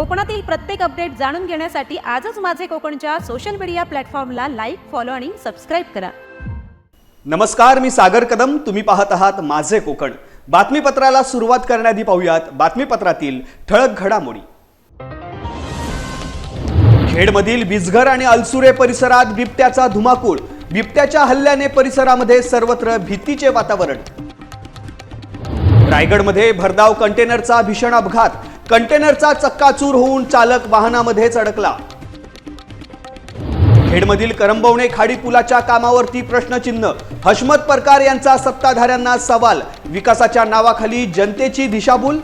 कोकणातील प्रत्येक अपडेट जाणून घेण्यासाठी आजच माझे कोकणच्या सोशल मीडिया प्लॅटफॉर्मला लाईक फॉलो आणि सबस्क्राईब करा. नमस्कार मी सागर कदम. तुम्ही पाहत आहात माझे कोकण. बातमीपत्राला सुरुवात करण्याआधी पाहूयात बातमीपत्रातील ठळक घडामोडी. खेडमधील बिजघर आणि अलसुरे परिसरात बिबट्याचा धुमाकूळ. बिबट्याच्या हल्ल्याने परिसरामध्ये सर्वत्र भीतीचे वातावरण. रायगडमध्ये भरधाव कंटेनरचा भीषण अपघात. कंटेनरचा चक्काचूर होऊन चालक वाहनामध्येच अडकला. खेडमधील करंबवणे खाडी पुलाच्या कामावरती प्रश्नचिन्ह. हशमत परकार यांचा सत्ताधाऱ्यांना सवाल. विकासाच्या नावाखाली जनतेची दिशाभूल?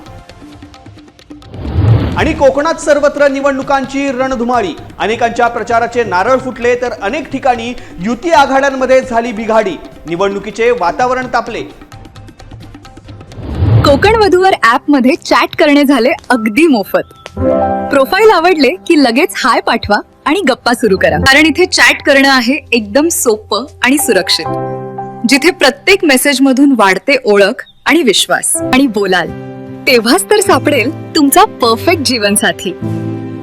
आणि कोकणात सर्वत्र निवडणुकांची रणधुमाळी. अनेकांच्या प्रचाराचे नारळ फुटले तर अनेक ठिकाणी युती आघाड्यांमध्ये झाली बिघाडी. निवडणुकीचे वातावरण तापले. कोकण वधूवर ऍपमध्ये चॅट करणे झाले अगदी मोफत. प्रोफाईल आवडले की लगेच हाय पाठवा आणि गप्पा सुरू करा. कारण इथे चॅट करणं आहे एकदम सोपं आणि सुरक्षित. जिथे प्रत्येक मेसेज मधून वाढते ओळख आणि विश्वास. आणि बोलाल. तेव्हाच तर सापडेल तुमचा परफेक्ट जीवनसाथी.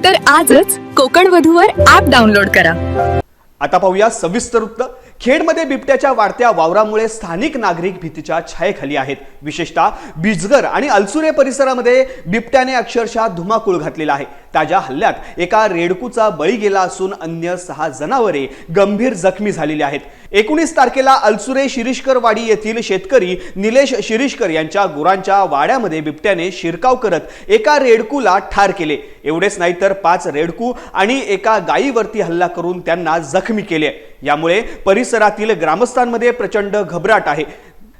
तर आजच कोकण वधूवर ऍप डाउनलोड करा. आता पाहूया सविस्तर वृत्त खेडमध्ये बिबट्याच्या वाढत्या वावरामुळे स्थानिक नागरिक भीतीच्या छायेखाली आहेत. विशेषतः बिजगर आणि अलसुरे परिसरामध्ये बिबट्याने अक्षरशः धुमाकूळ घातलेला आहे. ताज्या हल्ल्यात एका रेडकूचा बळी गेला असून अन्य सहा जनावरे गंभीर जखमी झालेली आहेत. एकोणीस तारखेला अलसुरे शिरीषकरवाडी येथील शेतकरी निलेश शिरीषकर यांच्या गुरांच्या वाड्यामध्ये बिबट्याने शिरकाव करत एका रेडकूला ठार केले. एवढेच नाही तर पाच रेडकू आणि एका गायीवरती हल्ला करून त्यांना जखमी केले. यामुळे परिसरातील ग्रामस्थांमध्ये प्रचंड घबराट आहे.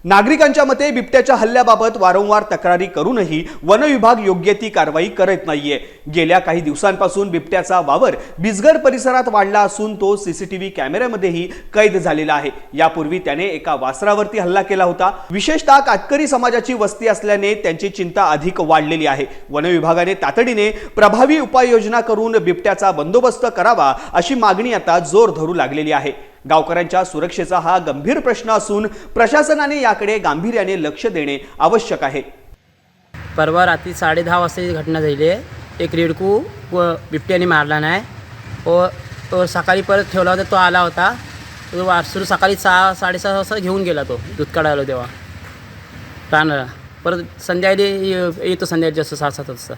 नागरिकांच्या मते बिबट्याच्या हल्ल्याबाबत वारंवार तक्रारी करूनही वन विभाग योग्य ती कारवाई करत नाहीये. गेल्या काही दिवसांपासून बिबट्याचा वावर बिजगर परिसरात वाढला असून तो सीसीटीव्ही कॅमेऱ्यामध्येही कैद झालेला आहे. यापूर्वी त्याने एका वासरावरती हल्ला केला होता. विशेषतः कातकरी समाजाची वस्ती असल्याने त्यांची चिंता अधिक वाढलेली आहे. वन विभागाने तातडीने प्रभावी उपाययोजना करून बिबट्याचा बंदोबस्त करावा अशी मागणी आता जोर धरू लागलेली आहे. गावकऱ्यांच्या सुरक्षेचा हा गंभीर प्रश्न असून प्रशासनाने याकडे गांभीर्याने लक्ष देणे आवश्यक आहे. परवा रात्री साडे दहा वाजता ही घटना झाली आहे. एक रेडकू व बिबट्याने मारला नाही. व तो सकाळी परत ठेवला होता तो आला होता. तो वासरू सकाळी सहा साडेसहा वाजता घेऊन गेला तो दूध काढायला तेव्हा. प्राणाला परत संध्याकाळी ये- येतो संध्याकाळी जास्त सहा सात वाजता.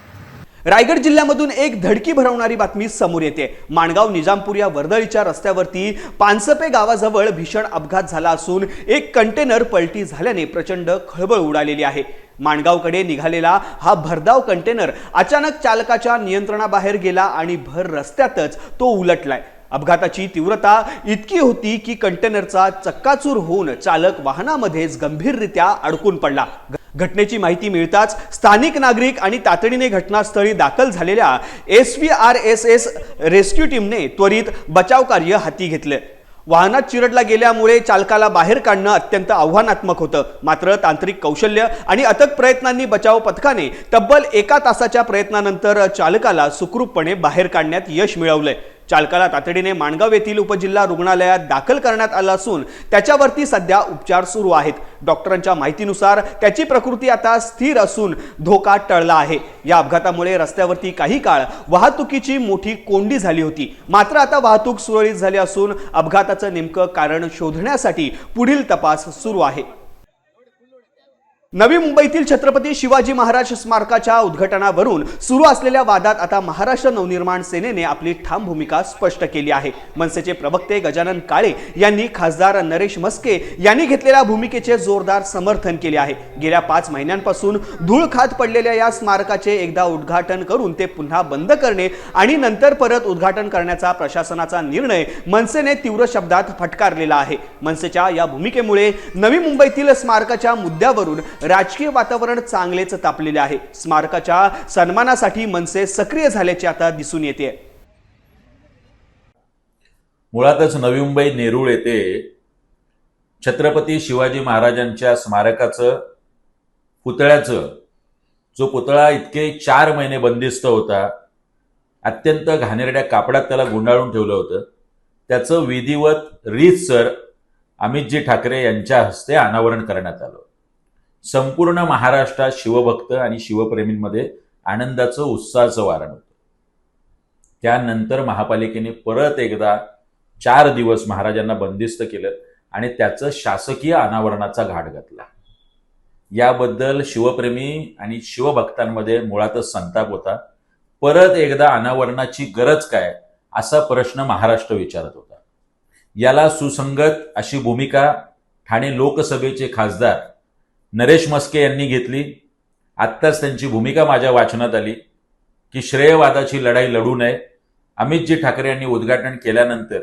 रायगड जिल्ह्यामधून एक धडकी भरवणारी बातमी समोर येते. माणगाव निजामपूर या वर्दळीच्या रस्त्यावरती पानसपे गावाजवळ भीषण अपघात झाला असून एक कंटेनर पलटी झाल्याने प्रचंड खळबळ उडालेली आहे. माणगावकडे निघालेला हा भरधाव कंटेनर अचानक चालकाच्या नियंत्रणाबाहेर गेला आणि भर रस्त्यातच तो उलटलाय. अपघाताची तीव्रता इतकी होती की कंटेनरचा चक्काचूर होऊन चालक वाहनामध्येच गंभीररित्या अडकून पडला. घटनेची माहिती मिळताच स्थानिक नागरिक आणि तातडीने घटनास्थळी दाखल झालेल्या S V R S S rescue टीमने त्वरित बचाव कार्य हाती घेतले. वाहनात चिरडला गेल्यामुळे चालकाला बाहेर काढणं अत्यंत आव्हानात्मक होतं. मात्र तांत्रिक कौशल्य आणि अथक प्रयत्नांनी बचाव पथकाने तब्बल एका तासाच्या प्रयत्नानंतर चालकाला सुखरूपपणे बाहेर काढण्यात यश मिळवलंय. चालकाला तातडीने माणगाव येथील उपजिल्हा रुग्णालयात दाखल करण्यात आलं असून त्याच्यावरती सध्या उपचार सुरू आहेत. डॉक्टरांच्या माहितीनुसार त्याची प्रकृती आता स्थिर असून धोका टळला आहे. या अपघातामुळे रस्त्यावरती काही काळ वाहतुकीची मोठी कोंडी झाली होती. मात्र आता वाहतूक सुरळीत झाली असून अपघाताचं नेमकं कारण शोधण्यासाठी पुढील तपास सुरू आहे. नवी मुंबईतील छत्रपती शिवाजी महाराज स्मारकाच्या उद्घाटनावरून सुरू असलेल्या वादात आता महाराष्ट्र नवनिर्माण सेनेने आपली ठाम भूमिका स्पष्ट केली आहे. मनसेचे प्रवक्ते गजानन काळे यांनी खासदार नरेश मस्के यांनी घेतलेल्या भूमिकेचे जोरदार समर्थन केले आहे. गेल्या पाच महिन्यांपासून धूळ खात पडलेल्या या स्मारकाचे एकदा उद्घाटन करून ते पुन्हा बंद करणे आणि नंतर परत उद्घाटन करण्याचा प्रशासनाचा निर्णय मनसेने तीव्र शब्दात फटकारलेला आहे. मनसेच्या या भूमिकेमुळे नवी मुंबईतील स्मारकाच्या मुद्द्यावरून राजकीय वातावरण चांगलेच तापलेले आहे. स्मारकाच्या सन्मानासाठी मनसे सक्रिय झाल्याचे आता दिसून येते. मुळातच नवी मुंबई नेरूळ येथे छत्रपती शिवाजी महाराजांच्या स्मारकाचं पुतळ्याचं जो पुतळा इतके चार महिने बंदिस्त होता अत्यंत घाणेरड्या कापडात त्याला गुंडाळून ठेवलं होतं. त्याचं विधिवत रीतसर अमितजी ठाकरे यांच्या हस्ते अनावरण करण्यात आलं. संपूर्ण महाराष्ट्रात शिवभक्त आणि शिवप्रेमींमध्ये आनंदाचं उत्साहाचं वारण होतं. त्यानंतर महापालिकेने परत एकदा चार दिवस महाराजांना बंदिस्त केलं आणि त्याचं शासकीय अनावरणाचा घाट घातला. याबद्दल शिवप्रेमी आणि शिवभक्तांमध्ये मुळातच संताप होता. परत एकदा अनावरणाची गरज काय असा प्रश्न महाराष्ट्र विचारत होता. याला सुसंगत अशी भूमिका ठाणे लोकसभेचे खासदार नरेश मस्के यांनी घेतली. आत्ताच त्यांची भूमिका माझ्या वाचनात आली. की श्रेयवादाची लढाई लढू नये. अमितजी ठाकरे यांनी उद्घाटन केल्यानंतर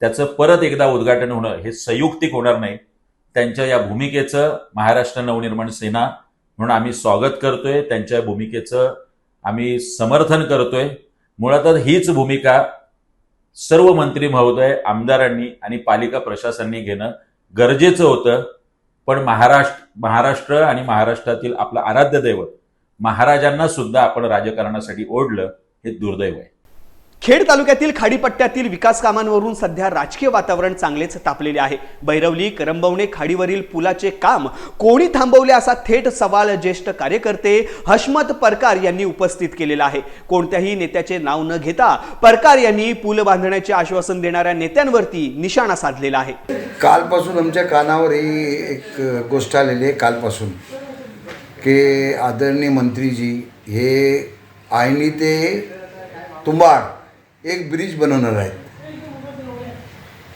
त्याचं परत एकदा उद्घाटन होणं हे संयुक्तिक होणार नाही. त्यांच्या या भूमिकेचं महाराष्ट्र नवनिर्माण सेना म्हणून आम्ही स्वागत करतोय. त्यांच्या भूमिकेचं आम्ही समर्थन करतोय. मुळातच हीच भूमिका सर्व मंत्री महोदय आमदारांनी आणि पालिका प्रशासनाने घेणं गरजेचं होतं. पण महाराष्ट्र महाराष्ट्र आणि महाराष्ट्रातील आपलं आराध्य दैवत महाराजांना सुद्धा आपण राजकारणासाठी ओढलं हे दुर्दैव आहे. खेड तालुक्यातील खाडीपट्ट्यातील विकास कामांवरून सध्या राजकीय वातावरण चांगलेच तापलेले आहे. बैरवली करंबवणे खाडीवरील पुलाचे काम कोणी थांबवले असा थेट सवाल ज्येष्ठ कार्यकर्ते हशमत परकार यांनी उपस्थित केलेला आहे. कोणत्याही नेत्याचे नाव न घेता परकार यांनी पूल बांधण्याचे आश्वासन देणाऱ्या नेत्यांवरती निशाणा साधलेला आहे. कालपासून आमच्या कानावर ही एक गोष्ट आलेली आहे कालपासून की आदरणीय मंत्रीजी हे आयनी ते तुंबाड एक ब्रिज बनवणार आहेत.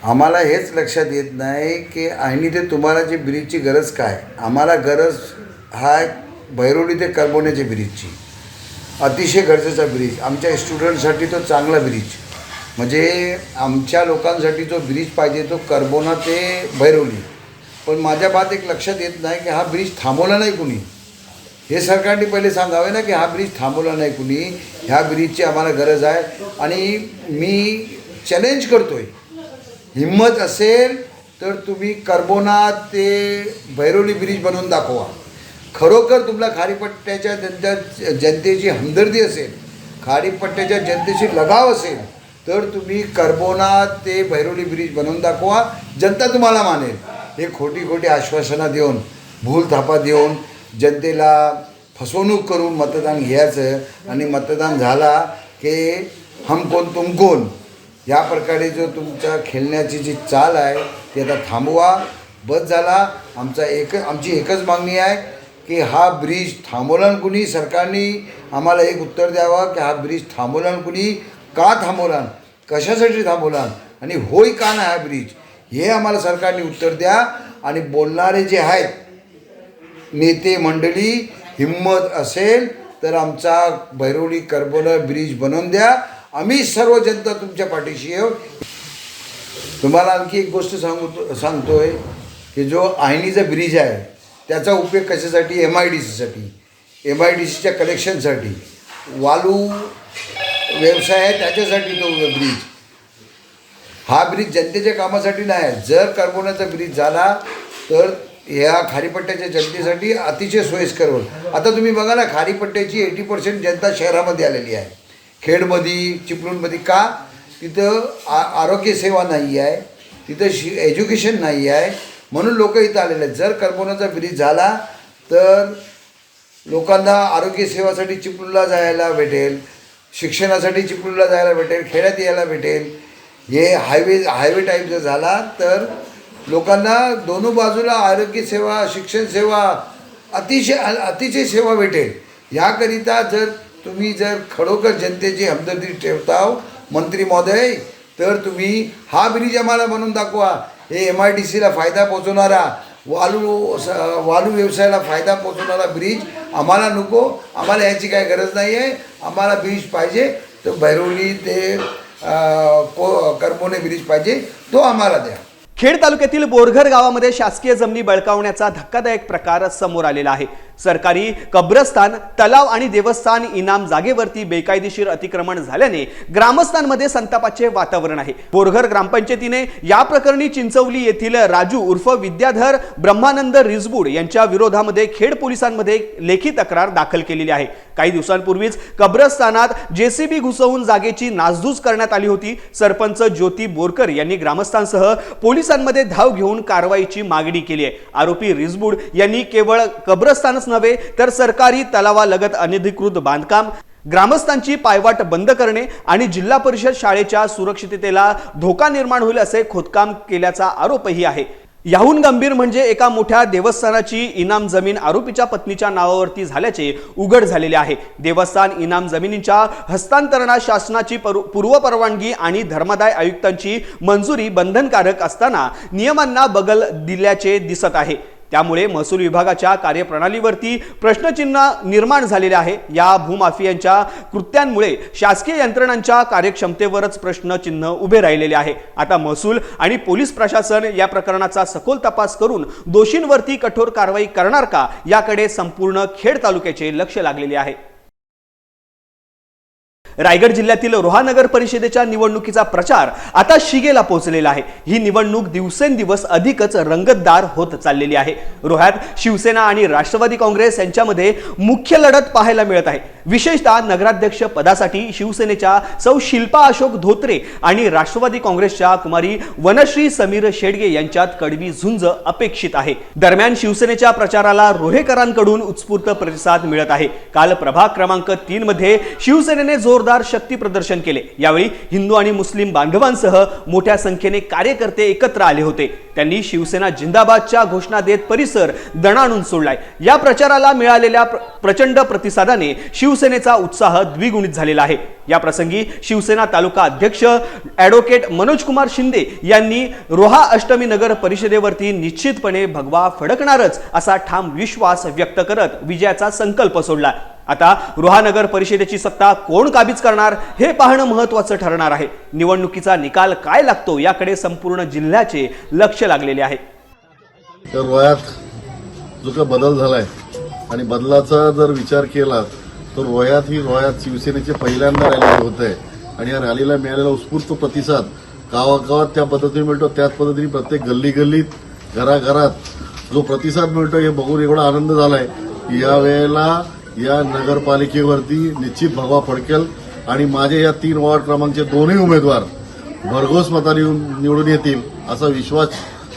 आम्हाला हेच लक्षात येत नाही की आणि ते तुम्हाला जे ब्रिजची गरज काय? आम्हाला गरज हा भैरवली ते करबवण्याची ब्रिजची अतिशय गरजेचा ब्रिज आमच्या स्टुडंटसाठी तो चांगला ब्रिज म्हणजे आमच्या लोकांसाठी जो ब्रिज पाहिजे तो करबोना ते भैरवली. पण माझ्या बात एक लक्षात येत नाही की हा ब्रिज थांबवला नाही कुणी. हे सरकारने पहिले सांगावे ना की हा ब्रिज थांबवला नाही कुणी. ह्या ब्रिजची आम्हाला गरज आहे. आणि मी चॅलेंज करतोय. हिंमत असेल तर तुम्ही करबोना ते भैरवली ब्रिज बनवून दाखवा. खरोखर तुम्हाला खाडीपट्ट्याच्या जनता जनतेची हमदर्दी असेल खाडीपट्ट्याच्या जनतेशी लगाव असेल तर तुम्ही करबोना ते भैरवली ब्रिज बनवून दाखवा. जनता तुम्हाला मानेल. हे खोटी खोटी आश्वासनं देऊन भूल थापा देऊन जनतेला फसवणूक करून मतदान घ्यायचं आणि मतदान झाला की हम कोण तुम कोण? या प्रकारे जो तुमच्या खेळण्याची जी चाल आहे ती आता थांबवा. बस झाला. आमचा एक आमची एकच मागणी आहे की हा ब्रिज थांबवला कुणी? सरकारने आम्हाला एक उत्तर द्यावं की हा ब्रिज थांबवला कुणी? का थांबवला? कशासाठी थांबवला? आणि होय का नाही हा ब्रिज? हे आम्हाला सरकारने उत्तर द्या. आणि बोलणारे जे आहेत नेते मंडळी हिंमत असेल तर आमचा भैरवली करबोला ब्रिज बनवून द्या. आम्ही सर्व जनता तुमच्या पाठीशी येऊ. तुम्हाला आणखी एक गोष्ट सांगतो सांगतोय की जो आयनीचा ब्रिज आहे त्याचा उपयोग कशासाठी? एम आय डी सीसाठी एम आय डी सीच्या कलेक्शनसाठी वालू व्यवसाय आहे त्याच्यासाठी तो ब्रिज. हा ब्रिज जनतेच्या कामासाठी नाही जर कार्बोनाचा ब्रिज झाला तर ह्या खारीपट्ट्याच्या जनतेसाठी अतिशय सोयीस्कर होईल. आता तुम्ही बघा ना खारीपट्ट्याची एटी पर्सेंट जनता शहरामध्ये आलेली आहे. खेडमध्ये चिपळूणमध्ये का? तिथं आ आरोग्यसेवा नाही आहे. तिथं शि एज्युकेशन नाही आहे. म्हणून लोक इथं आलेले आहेत. जर कर्बोनाचा ब्रिज झाला तर लोकांना आरोग्यसेवासाठी चिपळूणला जायला भेटेल शिक्षणासाठी चिपळूणला जायला भेटेल खेड्यात यायला भेटेल. हे हायवे हायवे टाईप जर झाला तर लोकांना दोन्ही बाजूला आरोग्य सेवा शिक्षण सेवा अतिशय अतिशय सेवा भेटेल. याकरिता जर तुम्ही जर खरोखर जनतेची हमदर्दी ठेवताव मंत्री महोदय तर तुम्ही हा ब्रिज आम्हाला बनवून दाखवा. हे एम आय डी सीला फायदा पोचवणारा वालू स वालू व्यवसायाला फायदा पोचवणारा ब्रिज आम्हाला नको. आम्हाला याची काय गरज नाही आहे आम्हाला ब्रिज पाहिजे. तर भैरवली ते को करबोने ब्रिज पाहिजे. तो आम्हाला द्या. खेड तालुक्यातील बोरघर गावामध्ये शासकीय जमिनी बळकावण्याचा धक्कादायक प्रकार समोर आलेला आहे. सरकारी कब्रस्तान तलाव आणि देवस्थान इनाम जागेवरती बेकायदेशीर अतिक्रमण झाल्याने ग्रामस्थांमध्ये संतापाचे वातावरण आहे. बोरघर ग्रामपंचायतीने या प्रकरणी चिंचवली येथील राजू उर्फ विद्याधर ब्रह्मानंद रिजबूड यांच्या विरोधामध्ये खेड पोलिसांमध्ये लेखी तक्रार दाखल केलेली आहे. काही दिवसांपूर्वीच कब्रस्तानात जेसीबी घुसवून जागेची नासधूस करण्यात आली होती. सरपंच ज्योती बोरकर यांनी ग्रामस्थांसह पोलिसांमध्ये धाव घेऊन कारवाईची मागणी केली आहे. आरोपी रिजबूड यांनी केवळ कब्रस्तानच नव्हे तर सरकारी तलावालगत अनधिकृत बांधकाम ग्रामस्थांची पायवाट बंद करणे आणि जिल्हा परिषद शाळेच्या सुरक्षिततेला धोका निर्माण होईल असे खोदकाम केल्याचा आरोपही आहे. याहून गंभीर म्हणजे एका मोठ्या देवस्थानाची इनाम जमीन आरोपीच्या पत्नीच्या नावावरती झाल्याचे उघड झालेले आहे. देवस्थान इनाम जमिनीच्या हस्तांतरणात शासनाची पूर्वपरवानगी आणि धर्मादाय आयुक्तांची मंजुरी बंधनकारक असताना नियमांना बगल दिल्याचे दिसत आहे. त्यामुळे महसूल विभागाच्या कार्यप्रणालीवरती प्रश्नचिन्ह निर्माण झालेले आहे. या भूमाफियांच्या कृत्यांमुळे शासकीय यंत्रणांच्या कार्यक्षमतेवरच प्रश्नचिन्ह उभे राहिलेले आहे. आता महसूल आणि पोलीस प्रशासन या प्रकरणाचा सखोल तपास करून दोषींवरती कठोर कारवाई करणार का? याकडे संपूर्ण खेड तालुक्याचे लक्ष लागलेले आहे. रायगड जिल्ह्यातील रोहानगर परिषदेच्या निवडणुकीचा प्रचार आता शिगेला पोहोचलेला आहे. ही निवडणूक दिवसेंदिवस अधिकच रंगतदार होत चाललेली आहे. रोह्यात शिवसेना आणि राष्ट्रवादी काँग्रेस यांच्यामध्ये मुख्य लढत पाहायला मिळत आहे. विशेषतः नगराध्यक्ष पदासाठी शिवसेनेच्या सौ शिल्पा अशोक धोत्रे आणि राष्ट्रवादी काँग्रेसच्या कुमारी वनश्री समीर शेडगे यांच्यात कडवी झुंज अपेक्षित आहे. दरम्यान शिवसेनेच्या प्रचाराला रोहेकरांकडून उत्स्फूर्त प्रतिसाद मिळत आहे. काल प्रभाग क्रमांक तीन मध्ये शिवसेनेने जोरदार जोरदार शक्ती प्रदर्शन केले. यावेळी हिंदू आणि मुस्लिम बांधवांसह मोठ्या संख्येने कार्यकर्ते एकत्र आले होते. त्यांनी शिवसेना जिंदाबादच्या घोषणा देत परिसर दणाणून सोडलाय. या प्रचाराला मिळालेल्या प्रचंड प्रतिसादाने शिवसेनेचा उत्साह द्विगुणित झालेला आहे. या प्रसंगी शिवसेना तालुका अध्यक्ष ॲडव्होकेट मनोज कुमार शिंदे यांनी रोहा अष्टमी नगर परिषदेवरती निश्चितपणे भगवा फडकणारच असा ठाम विश्वास व्यक्त करत विजयाचा संकल्प सोडला. आता रुहानगर परिषदेची सत्ता कोण काबीज करणार हे पाहणं महत्वाचं ठरणार आहे. निवडणुकीचा निकाल काय लागतो याकडे संपूर्ण जिल्ह्याचे लक्ष लागलेले आहे. तर रोह्यात जो काही बदल झालाय आणि बदलाचा जर विचार केला तर रोह्यात ही रोह्यात शिवसेनेचे पहिल्यांदा रॅली होत आहे आणि या रॅलीला मिळालेला उत्स्फूर्त प्रतिसाद गावागावात त्या पद्धतीने मिळतो त्याच पद्धतीने प्रत्येक गल्ली गल्लीत घराघरात जो प्रतिसाद मिळतो हे बघून एवढा आनंद झालाय की या वेळेला या नगरपालिकेवरती निश्चित भगवा फडकेल आणि माझे या तीन वॉर्ड क्रमांकचे दोन्ही उमेदवार भरघोस मताने निवडून येतील असा विश्वास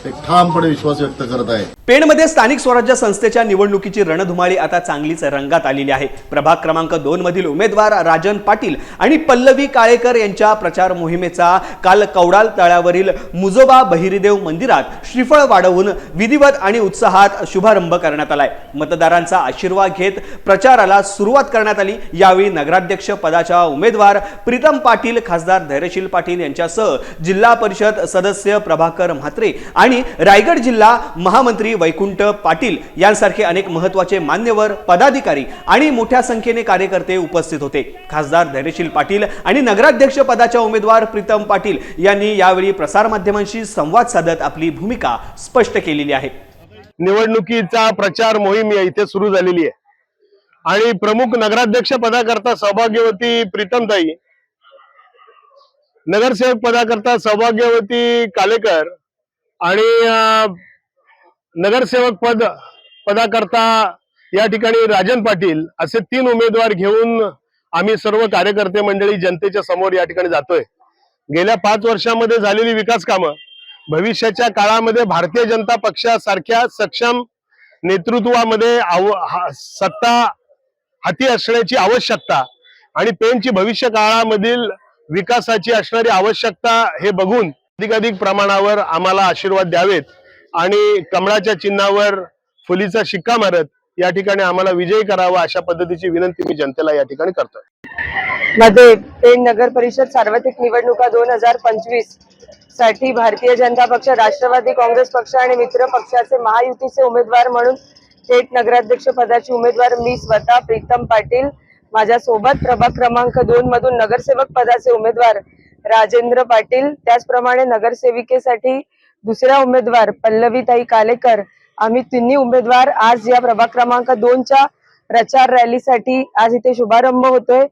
एक ठामपणे विश्वास व्यक्त करत आहे. पेणमध्ये स्थानिक स्वराज्य संस्थेच्या निवडणुकीची रणधुमाळी आता चांगलीच रंगात आलेली आहे. प्रभाग क्रमांक दोन मधील उमेदवार राजन पाटील आणि पल्लवी काळेकर यांच्या प्रचार मोहिमेचा काल कवडाल तळ्यावरील मुजोबा बहिरीदेव मंदिरात श्रीफळ वाढवून विधिवत आणि उत्साहात शुभारंभ करण्यात आलाय. मतदारांचा आशीर्वाद घेत प्रचाराला सुरुवात करण्यात आली. यावेळी नगराध्यक्ष पदाच्या उमेदवार प्रीतम पाटील खासदार धैर्यशील पाटील यांच्यासह जिल्हा परिषद सदस्य प्रभाकर म्हात्रे आणि रायगड जिल्हा महामंत्री वैकुंठ पाटील यांसारखे अनेक महत्त्वाचे मान्यवर पदाधिकारी आणि मोठ्या संख्येने कार्यकर्ते उपस्थित होते. खासदार धैर्यशील पाटील आणि नगराध्यक्ष पदाच्या उमेदवार प्रीतम पाटील यांनी यावेळी प्रसारमाध्यमांशी संवाद साधत आपली भूमिका स्पष्ट केलेली आहे. निवडणुकीचा प्रचार मोहीम या इथे सुरू झालेली आहे. आणि प्रमुख नगराध्यक्ष पदाकरता सौभाग्यवती प्रीतमताई नगरसेवक पदाकरता सौभाग्यवती कालेकर आणि नगरसेवक पद पदाकरता या ठिकाणी राजन पाटील असे तीन उमेदवार घेऊन आम्ही सर्व कार्यकर्ते मंडळी जनतेच्या समोर या ठिकाणी जातोय. गेल्या पाच वर्षामध्ये झालेली विकास कामं भविष्याच्या काळामध्ये भारतीय जनता पक्षासारख्या सक्षम नेतृत्वामध्ये आव- सत्ता हाती असण्याची आवश्यकता आणि त्यांची भविष्य काळामधील विकासाची असणारी आवश्यकता हे बघून अधिकाधिक प्रमाणावर आम्हाला आशीर्वाद द्यावेत. आणि कमळाच्या चिन्हावर फुलीचा शिक्का मारत या ठिकाणी आम्हाला विजयी करावा अशा पद्धतीची विनंती मी जनतेला या ठिकाणी करतोय. मध्ये पेण नगर परिषद सार्वत्रिक निवडणुका दोन हजार पंचवीससाठी भारतीय जनता पक्ष राष्ट्रवादी काँग्रेस पक्ष आणि मित्र पक्षाचे महायुतीचे उमेदवार म्हणून थेट नगराध्यक्ष पदाचे उमेदवार मी स्वतः प्रीतम पाटील. माझ्या सोबत प्रभाग क्रमांक दोन मधून नगरसेवक पदाचे उमेदवार राजेंद्र पाटील. त्याचप्रमाणे नगरसेविकेसाठी दुसऱ्या उमेदवार पल्लवीताई कालेकर. आम्ही तिन्ही उमेदवार आज या प्रभाग क्रमांक दोनच्या प्रचार रॅलीसाठी आज इथे शुभारंभ होतोय.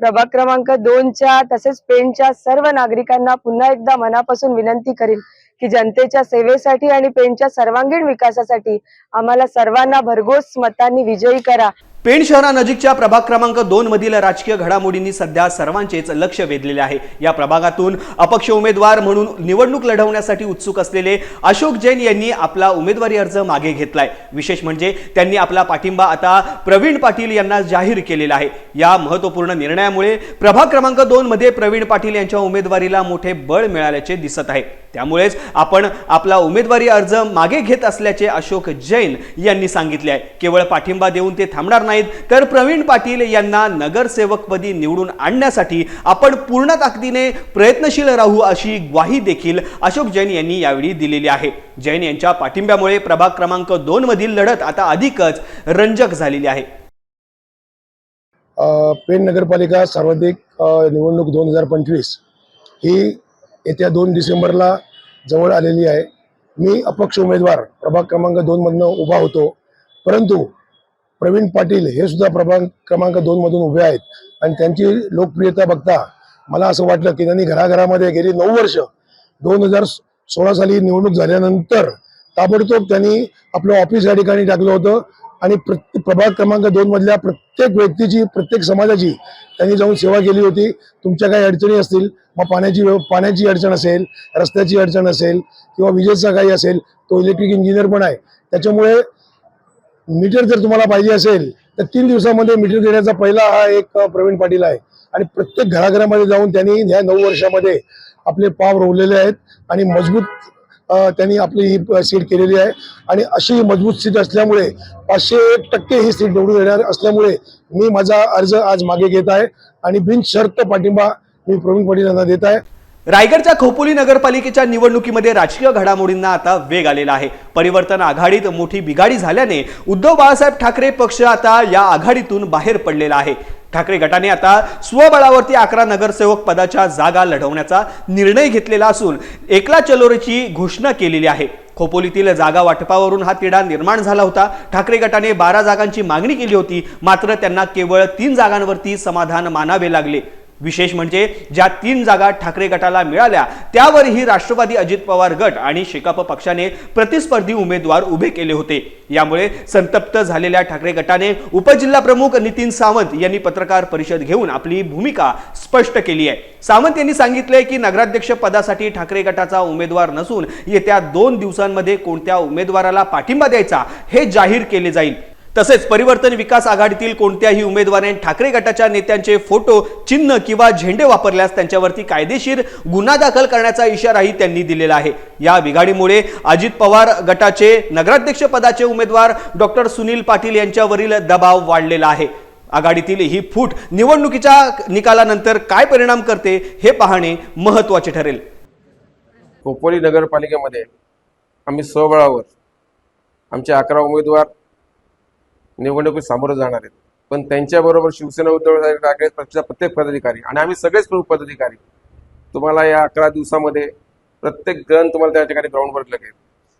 प्रभाग क्रमांक दोनच्या तसेच पेणच्या सर्व नागरिकांना पुन्हा एकदा मनापासून विनंती करील की जनतेच्या सेवेसाठी आणि पेणच्या सर्वांगीण विकासासाठी आम्हाला सर्वांना भरघोस मतांनी विजयी करा. पेण शहरानजीकच्या प्रभाग क्रमांक दोन मधील राजकीय घडामोडींनी सध्या सर्वांचेच लक्ष वेधलेले आहे. या प्रभागातून अपक्ष उमेदवार म्हणून निवडणूक लढवण्यासाठी उत्सुक असलेले अशोक जैन यांनी आपला उमेदवारी अर्ज मागे घेतलाय. विशेष म्हणजे त्यांनी आपला पाठिंबा आता प्रवीण पाटील यांना जाहीर केलेला आहे. या महत्त्वपूर्ण निर्णयामुळे प्रभाग क्रमांक दोन मध्ये प्रवीण पाटील यांच्या उमेदवारीला मोठे बळ मिळाल्याचे दिसत आहे. त्यामुळेच आपण आपला उमेदवारी अर्ज मागे घेत असल्याचे अशोक जैन यांनी सांगितले आहे. केवळ पाठिंबा देऊन ते थांबणार नाहीत तर प्रवीण पाटील यांना नगरसेवकपदी निवडून आणण्यासाठी आपण पूर्ण ताकदीने प्रयत्नशील राहू अशी ग्वाही देखील अशोक जैन यांनी यावेळी दिलेली आहे. जैन यांच्या पाठिंब्यामुळे प्रभाग क्रमांक दोन मधील लढत आता अधिकच रंजक झालेली आहे. पेण नगरपालिका सर्वाधिक निवडणूक दोन हजार पंचवीस ही येत्या दोन डिसेंबरला जवळ आलेली आहे. मी अपक्ष उमेदवार प्रभाग क्रमांक दोनमधनं उभा होतो. परंतु प्रवीण पाटील हे सुद्धा प्रभाग क्रमांक दोनमधून उभे आहेत आणि त्यांची लोकप्रियता बघता मला असं वाटलं की त्यांनी घराघरामध्ये गेली नऊ वर्ष. दोन हजार सोळा साली निवडणूक झाल्यानंतर ताबडतोब त्यांनी आपलं ऑफिस या ठिकाणी टाकलं होतं. आणि प्रत्येक प्रभाग क्रमांक दोन मधल्या प्रत्येक व्यक्तीची प्रत्येक समाजाची त्यांनी जाऊन सेवा केली होती. तुमच्या काही अडचणी असतील मग पाण्याची व्यव- पाण्याची अडचण असेल रस्त्याची अडचण असेल किंवा विजेचा काही असेल तो इलेक्ट्रिक इंजिनियर पण आहे. त्याच्यामुळे मीटर जर तुम्हाला पाहिजे असेल तर तीन दिवसामध्ये मीटर देण्याचा पहिला हा एक प्रवीण पाटील आहे. आणि प्रत्येक घराघरामध्ये जाऊन त्यांनी ह्या नऊ वर्षामध्ये आपले पाव रोवलेले आहेत. आणि मजबूत त्यांनी आपली ही सीट केलेली आहे. आणि अशी ही मजबूत सीट असल्यामुळे पाचशे एक टक्के ही सीट निवडून येणार असल्यामुळे मी माझा अर्ज आज मागे घेत आहे. आणि बिनशर्त पाठिंबा मी प्रवीण पाटील यांना देत आहे. रायगडच्या खोपोली नगरपालिकेच्या निवडणुकीमध्ये राजकीय घडामोडींना आता वेग आलेला आहे. परिवर्तन आघाडीत मोठी बिघाडी झाल्याने उद्धव बाळासाहेब ठाकरे पक्ष आता या आघाडीतून बाहेर पडलेला आहे. ठाकरे गटाने आता स्वबळावरती अकरा नगरसेवक पदाच्या जागा लढवण्याचा निर्णय घेतलेला असून एकला चलोरेची घोषणा केलेली आहे. खोपोलीतील जागा वाटपावरून हा तिढा निर्माण झाला होता. ठाकरे गटाने बारा जागांची मागणी केली होती. मात्र त्यांना केवळ तीन जागांवरती समाधान मानावे लागले. विशेष म्हणजे ज्या तीन जागा ठाकरे गटाला मिळाल्या त्यावरही राष्ट्रवादी अजित पवार गट आणि शेकाप पक्षाने प्रतिस्पर्धी उमेदवार उभे केले होते. यामुळे संतप्त झालेल्या ठाकरे गटाने उपजिल्हा प्रमुख नितीन सावंत यांनी पत्रकार परिषद घेऊन आपली भूमिका स्पष्ट केली आहे. सावंत यांनी सांगितले की नगराध्यक्ष पदासाठी ठाकरे गटाचा उमेदवार नसून येत्या दोन दिवसांमध्ये कोणत्या उमेदवाराला पाठिंबा द्यायचा हे जाहीर केले जाईल. तसेच परिवर्तन विकास आघाडीतील कोणत्याही उमेदवाराने ठाकरे गटाच्या नेत्यांचे फोटो चिन्ह किंवा झेंडे वापरल्यास त्यांच्यावरती कायदेशीर गुन्हा दाखल करण्याचा इशाराही त्यांनी दिलेला आहे. या बिघाडीमुळे अजित पवार गटाचे नगराध्यक्ष पदाचे उमेदवार डॉक्टर सुनील पाटील यांच्यावरील दबाव वाढलेला आहे. आघाडीतील ही फूट निवडणुकीच्या निकालानंतर काय परिणाम करते हे पाहणे महत्त्वाचे ठरेल. खोपोली नगरपालिकेमध्ये आम्ही स्वबळावर आमचे अकरा उमेदवार निवडणुकीत सामोरं जाणार आहेत. पण त्यांच्याबरोबर शिवसेना उद्धव ठाकरे पक्षाचा प्रत्येक पदाधिकारी आणि आम्ही सगळेच प्रमुख पदाधिकारी. तुम्हाला या अकरा दिवसामध्ये प्रत्येक जण तुम्हाला त्या ठिकाणी ग्राउंडवर लागेल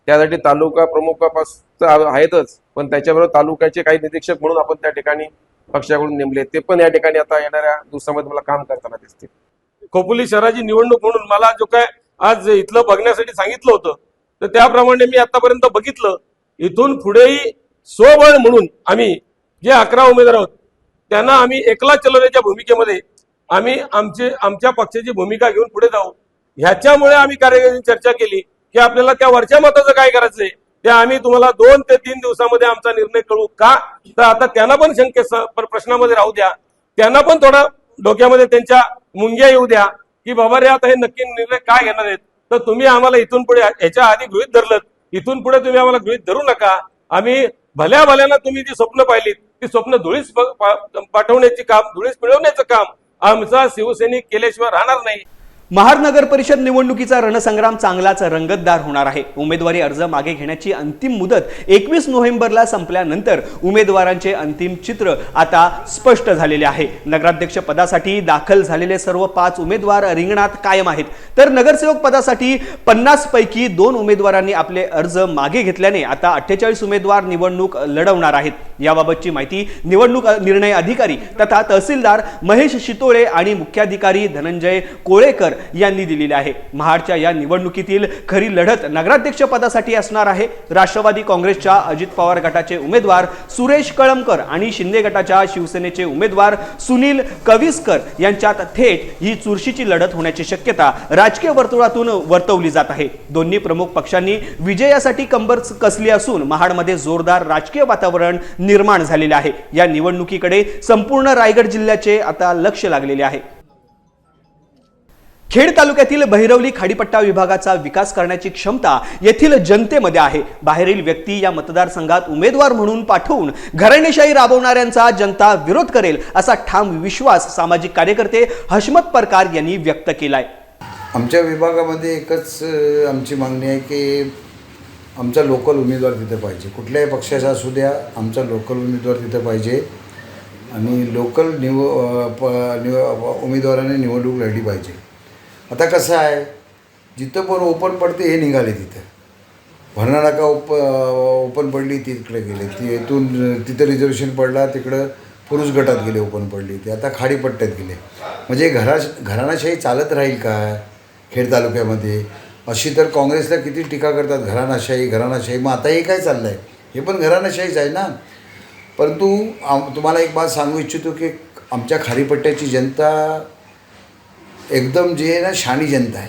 त्यासाठी तालुका प्रमुखापासून आहेतच पण त्याच्याबरोबर तालुक्याचे काही निरीक्षक म्हणून आपण त्या ठिकाणी पक्षाकडून नेमले. ते पण या ठिकाणी आता येणाऱ्या दिवसामध्ये मला काम करताना दिसते खोपोली शहराची निवडणूक म्हणून मला जो काय आज इथलं बघण्यासाठी सांगितलं होतं तर त्याप्रमाणे मी आतापर्यंत बघितलं. इथून पुढेही स्वबळ म्हणून आम्ही जे अकरा उमेदवार आहोत त्यांना आम्ही एकला चलवण्याच्या भूमिकेमध्ये आम्ही आमचे आमच्या पक्षाची भूमिका घेऊन पुढे जाऊ. ह्याच्यामुळे आम्ही कार्यकर्त्यांनी चर्चा केली की आपल्याला त्या वरच्या मताचं काय करायचंय ते आम्ही तुम्हाला दोन ते तीन दिवसामध्ये आमचा निर्णय कळू का? तर आता त्यांना पण शंके प्रश्नामध्ये राहू द्या. त्यांना पण थोडा डोक्यामध्ये त्यांच्या मुंग्या येऊ द्या की बाबा रे आता हे नक्की निर्णय काय घेणार आहेत? तर तुम्ही आम्हाला इथून पुढे ह्याच्या आधी गृहित धरलं इथून पुढे तुम्ही आम्हाला गृहित धरू नका. आम्ही भल्या भल्याला तुम्ही जी स्वप्न पाहिलीत ती स्वप्न धुळीस पाठवण्याची काम धुळीस मिळवण्याचं काम आमचा शिवसैनिक केल्याशिवाय राहणार नाही. महाड नगर परिषद निवडणुकीचा रणसंग्राम चांगलाच रंगतदार होणार आहे. उमेदवारी अर्ज मागे घेण्याची अंतिम मुदत एकवीस नोव्हेंबरला संपल्यानंतर उमेदवारांचे अंतिम चित्र आता स्पष्ट झालेले आहे. नगराध्यक्ष पदासाठी दाखल झालेले सर्व पाच उमेदवार रिंगणात कायम आहेत. तर नगरसेवक पदासाठी पन्नास पैकी दोन उमेदवारांनी आपले अर्ज मागे घेतल्याने आता अठ्ठेचाळीस उमेदवार निवडणूक लढवणार आहेत. याबाबतची माहिती निवडणूक निर्णय अधिकारी तथा तहसीलदार महेश शितोळे आणि मुख्याधिकारी धनंजय कोळेकर यांनी दिलेली आहे. महाडच्या या निवडणुकीतील खरी लढत नगराध्यक्ष पदासाठी असणार आहे. राष्ट्रवादी काँग्रेसच्या अजित पवार गटाचे उमेदवार सुरेश कळमकर आणि शिंदे गटाच्या शिवसेनेचे उमेदवार सुनील कविस्कर यांच्यात थेट ही चुरशीची लढत होण्याची शक्यता राजकीय वर्तुळातून वर्तवली जात आहे. दोन्ही प्रमुख पक्षांनी विजयासाठी कंबर कसली असून महाडमध्ये जोरदार राजकीय वातावरण निर्माण झालेले आहे. या निवडणुकीकडे संपूर्ण रायगड जिल्ह्याचे आता लक्ष लागलेले आहे. खेड तालुक्यातील बहिरवली खाडीपट्टा विभागाचा विकास करण्याची क्षमता येथील जनतेमध्ये आहे. बाहेरील व्यक्ती या मतदारसंघात उमेदवार म्हणून पाठवून घराणेशाही राबवणाऱ्यांचा जनता विरोध करेल असा ठाम विश्वास सामाजिक कार्यकर्ते हशमत परकार यांनी व्यक्त केलाय. आमच्या विभागामध्ये एकच आमची मागणी आहे की आमचा लोकल उमेदवार तिथं पाहिजे. कुठल्याही पक्षाचा असू द्या आमचा लोकल उमेदवार तिथं पाहिजे. आणि लोकल निव प निव उमेदवाराने निवडणूक लढली पाहिजे. आता कसं आहे? जिथं पण ओपन पडते हे निघाले तिथं. भरणा नाका ओप ओपन पडली तिकडे गेले. ती इथून तिथं रिझर्वेशन पडला तिकडं पुरुष गटात गेले ओपन पडली. ते आता खाडीपट्ट्यात गेले. म्हणजे घरा घराणाशाही चालत राहील का? खेड तालुक्यामध्ये. अशी तर काँग्रेसला किती टीका करतात घराणाशाही घराणाशाही. मग आता हे काय चाललं आहे हे पण घराणाशाहीच आहे ना? परंतु आम तुम्हाला एक बात सांगू इच्छितो की आमच्या खाडीपट्ट्याची जनता एकदम जे आहे ना शाणी जनता आहे.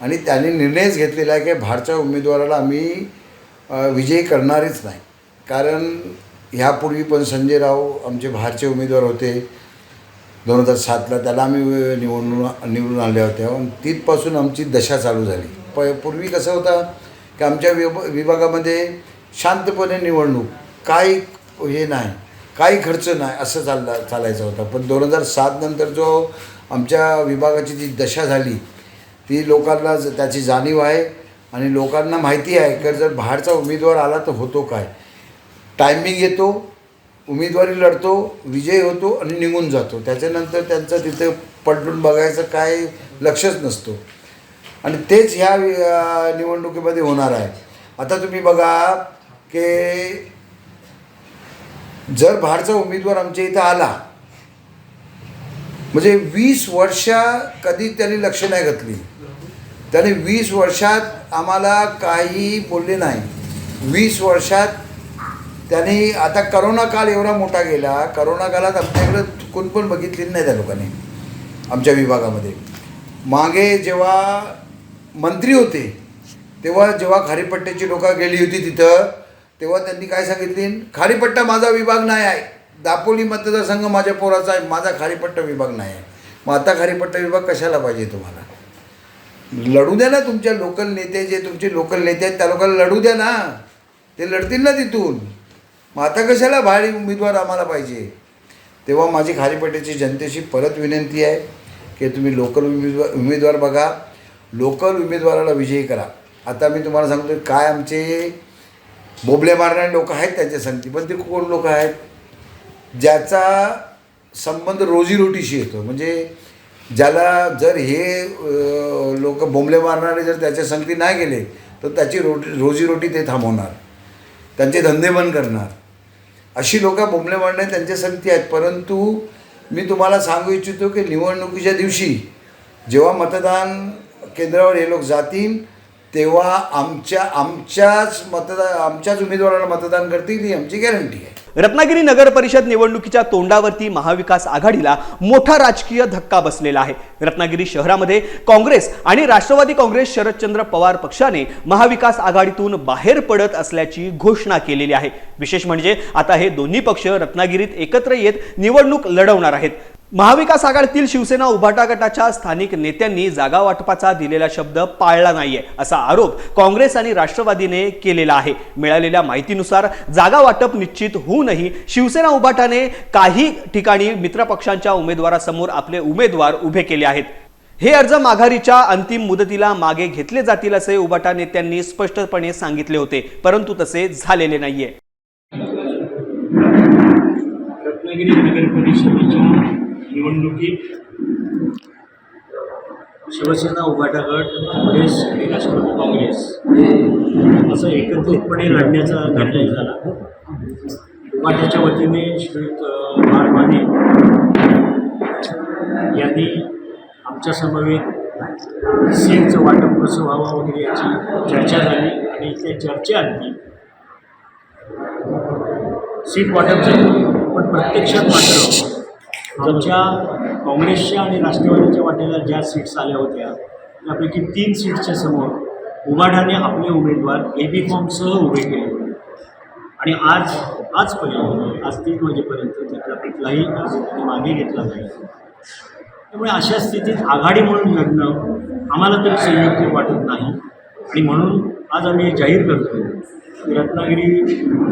आणि त्यांनी निर्णयच घेतलेला आहे की भारच्या उमेदवाराला आम्ही विजयी करणारच नाही. कारण ह्यापूर्वी पण संजय राव आमचे बाहेरचे उमेदवार होते. दोन हजार सातला त्याला आम्ही निवडून निवडून आल्या होत्या. आणि तिथपासून आमची दशा चालू झाली. प पूर्वी कसं होतं की आमच्या विभ विभागामध्ये शांतपणे निवडणूक काही हे नाही काही खर्च नाही असं चालला चालायचा होता. पण दोन हजार सात नंतर जो आमच्या विभागाची जी दशा झाली ती लोकांना ज- त्याची जाणीव आहे आणि लोकांना माहिती आहे. की जर बाहेरचा उमेदवार आला तर होतो काय? टायमिंग येतो उमेदवारी लढतो विजय होतो आणि निघून जातो. त्याच्यानंतर त्यांचं तिथे पलटून बघायचं काय लक्षच नसतो. आणि तेच ह्या निवडणुकीमध्ये होणार आहे. आता तुम्ही बघा की जर बाहेरचा उमेदवार आमच्या इथं आला म्हणजे वीस वर्ष कधी त्यांनी लक्ष नाही घातली. त्याने वीस वर्षात आम्हाला काही बोलले नाही. वीस वर्षात त्यांनी आता करोना काळ एवढा मोठा गेला करोना काळात आमच्याकडं कोण पण बघितलेली नाही त्या लोकांनी आमच्या विभागामध्ये. मागे जेव्हा मंत्री होते तेव्हा जेव्हा खारीपट्ट्याची लोकं गेली होती तिथं तेव्हा त्यांनी काय सांगितली? खारीपट्टा माझा विभाग नाही आहे. दापोली मतदारसंघ माझ्या पोराचा आहे. माझा खारीपट्ट विभाग नाही आहे. मग आता खारीपट्ट विभाग कशाला पाहिजे तुम्हाला? लढू द्या ना तुमच्या लोकल नेते जे तुमचे लोकल नेते आहेत त्या लोकांना लढू द्या ना. ते लढतील ना तिथून. मग आता कशाला भारी उमेदवार आम्हाला पाहिजे? तेव्हा माझी खारीपेटेची जनतेशी परत विनंती आहे की तुम्ही लोकल उमेदवार उमेदवार बघा. लोकल उमेदवाराला विजयी करा. आता मी तुम्हाला सांगतो काय आमचे बोबले मारणारे लोक आहेत त्यांच्या संगती. पण ते कोण लोक आहेत? ज्याचा संबंध रोजीरोटीशी येतो. म्हणजे ज्याला जर हे लोक बोंबले मारणारे जर त्याच्या संगती नाही गेले तर त्याची रोटी रोजीरोटी ते थांबवणार. त्यांचे धंदे बंद करणार. अशी लोक बोंबले मारणारे त्यांच्या संगती आहेत. परंतु मी तुम्हाला सांगू इच्छितो की निवडणुकीच्या दिवशी जेव्हा मतदान केंद्रावर हे लोक जातील तेव्हा आमच्या आमच्याच मतदान आमच्याच उमेदवाराला मतदान करतील ही आमची गॅरंटी आहे. रत्नागिरी नगर परिषद निवडणुकीच्या तोंडावरती महाविकास आघाडीला मोठा राजकीय धक्का बसलेला आहे. रत्नागिरी शहरामध्ये काँग्रेस आणि राष्ट्रवादी काँग्रेस शरदचंद्र पवार पक्षाने महाविकास आघाडीतून बाहेर पडत असल्याची घोषणा केलेली आहे. विशेष म्हणजे आता हे दोन्ही पक्ष रत्नागिरीत एकत्र येत निवडणूक लढवणार आहेत. महाविकास आघाडीतील शिवसेना उभाटा गटाच्या स्थानिक नेत्यांनी जागा वाटपाचा दिलेला शब्द पाळला नाहीये असा आरोप काँग्रेस आणि राष्ट्रवादीने केलेला आहे. मिळालेल्या माहितीनुसार जागा वाटप निश्चित होऊनही शिवसेना उभाटाने काही ठिकाणी मित्रपक्षांच्या उमेदवारासमोर आपले उमेदवार उभे केले आहेत. हे अर्ज माघारीच्या अंतिम मुदतीला मागे घेतले जातील असे उभाटा नेत्यांनी स्पष्टपणे सांगितले होते परंतु तसे झालेले नाहीये. रत्नागिरी नगर परिषदेच्या निवडणुकीत शिवसेना उभाटा गट काँग्रेस आणि राष्ट्रवादी काँग्रेस. हे असं एकत्रितपणे लढण्याचा निर्णय झाला. उभाट्याच्या वतीने श्रीयुत अ, माने यांनी आमच्या समवेत सीटचं वाटप कसं व्हावं वगैरे याची चर्चा झाली आणि त्या चर्चेअंती सीट वाटप झाली पण प्रत्यक्षात मात्र आमच्या काँग्रेसच्या आणि राष्ट्रवादीच्या वाट्याला ज्या सीट्स आल्या होत्या त्यापैकी तीन सीट्सच्या समोर उभाडाने आपले उमेदवार ए बी फॉर्मसह उभे केले होते. आणि आज आजपर्यंत आज तीन वाजेपर्यंत त्यातला कुठलाही अर्ज त्यांनी मागे घेतला नाही. त्यामुळे अशा स्थितीत आघाडी म्हणून लढणं आम्हाला तरी संयुक्त वाटत नाही. आणि म्हणून आज आम्ही जाहीर करतो की रत्नागिरी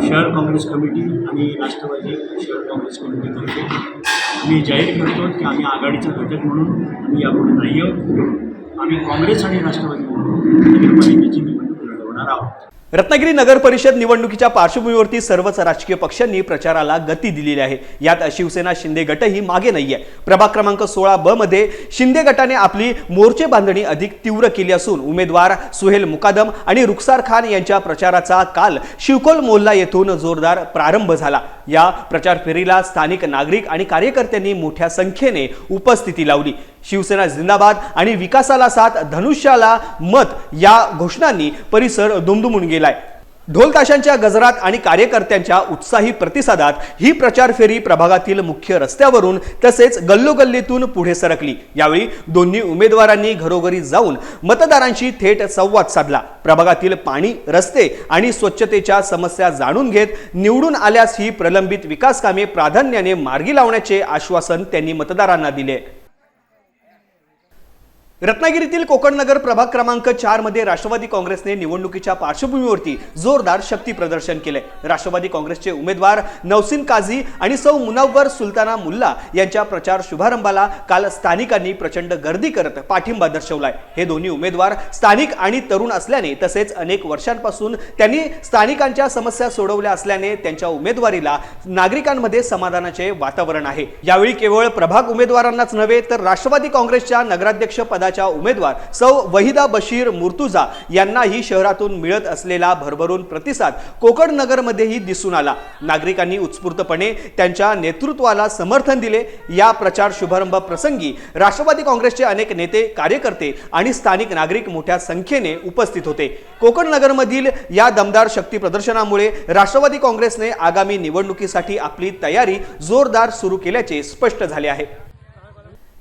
शहर काँग्रेस कमिटी आणि राष्ट्रवादी शहर काँग्रेस कमिटीतर्फे आम्ही जाहीर करतो की आम्ही आघाडीचा घटक म्हणून आम्ही यापुढे नाही आहोत आम्ही काँग्रेस आणि राष्ट्रवादी म्हणून नगरपालिकेची निवडणूक लढवणार आहोत. रत्नागिरी नगर परिषद निवडणुकीच्या पार्श्वभूमीवरती सर्वच राजकीय पक्षांनी प्रचाराला गती दिलेली आहे. यात शिवसेना शिंदे गटही मागे नाहीये. प्रभाग क्रमांक सोळा ब मध्ये शिंदे गटाने आपली मोर्चे बांधणी अधिक तीव्र केली असून उमेदवार सुहेल मुकादम आणि रुखसार खान यांच्या प्रचाराचा काल शिवकोल मोल्ला येथून जोरदार प्रारंभ झाला. या प्रचार फेरीला स्थानिक नागरिक आणि कार्यकर्त्यांनी मोठ्या संख्येने उपस्थिती लावली. शिवसेना जिंदाबाद आणि विकासाला साथ धनुष्याला मत या घोषणांनी परिसर दुमदुमून गेलाय. ढोल ताशांच्या गजरात आणि कार्यकर्त्यांच्या उत्साही प्रतिसादात ही प्रचार फेरी प्रभागातील मुख्य रस्त्यावरून तसेच गल्लोगल्लीतून पुढे सरकली. यावेळी दोन्ही उमेदवारांनी घरोघरी जाऊन मतदारांशी थेट संवाद साधला. प्रभागातील पाणी रस्ते आणि स्वच्छतेच्या समस्या जाणून घेत निवडून आल्यास ही प्रलंबित विकास कामे प्राधान्याने मार्गी लावण्याचे आश्वासन त्यांनी मतदारांना दिले. रत्नागिरीतील कोकण नगर प्रभाग क्रमांक चारमध्ये राष्ट्रवादी काँग्रेसने निवडणुकीच्या पार्श्वभूमीवरती जोरदार शक्ती प्रदर्शन केले. राष्ट्रवादी काँग्रेसचे उमेदवार नौसिन काझी आणि सौ मुनव्वर सुलताना मुल्ला यांच्या प्रचार शुभारंभाला काल स्थानिकांनी प्रचंड गर्दी करत पाठिंबा दर्शवलाय. हे दोन्ही उमेदवार स्थानिक आणि तरुण असल्याने तसेच अनेक वर्षांपासून त्यांनी स्थानिकांच्या समस्या सोडवल्या असल्याने त्यांच्या उमेदवारीला नागरिकांमध्ये समाधानाचे वातावरण आहे. यावेळी केवळ प्रभाग उमेदवारांनाच नव्हे तर राष्ट्रवादी काँग्रेसच्या नगराध्यक्ष पदा पदाच्या उमेदवार सौ वहिदा बशीर मुर्तुजा यांनाही शहरातून मिळत असलेला भरभरून प्रतिसाद कोकण नगरमध्येही दिसून आला. नागरिकांनी उत्स्फूर्तपणे त्यांच्या नेतृत्वाला समर्थन दिले. या प्रचार शुभारंभ प्रसंगी राष्ट्रवादी काँग्रेसचे अनेक नेते कार्यकर्ते आणि स्थानिक नागरिक मोठ्या संख्येने उपस्थित होते. कोकण नगरमधील या दमदार शक्ती प्रदर्शनामुळे राष्ट्रवादी काँग्रेसने आगामी निवडणुकीसाठी आपली तयारी जोरदार सुरू केल्याचे स्पष्ट झाले आहे.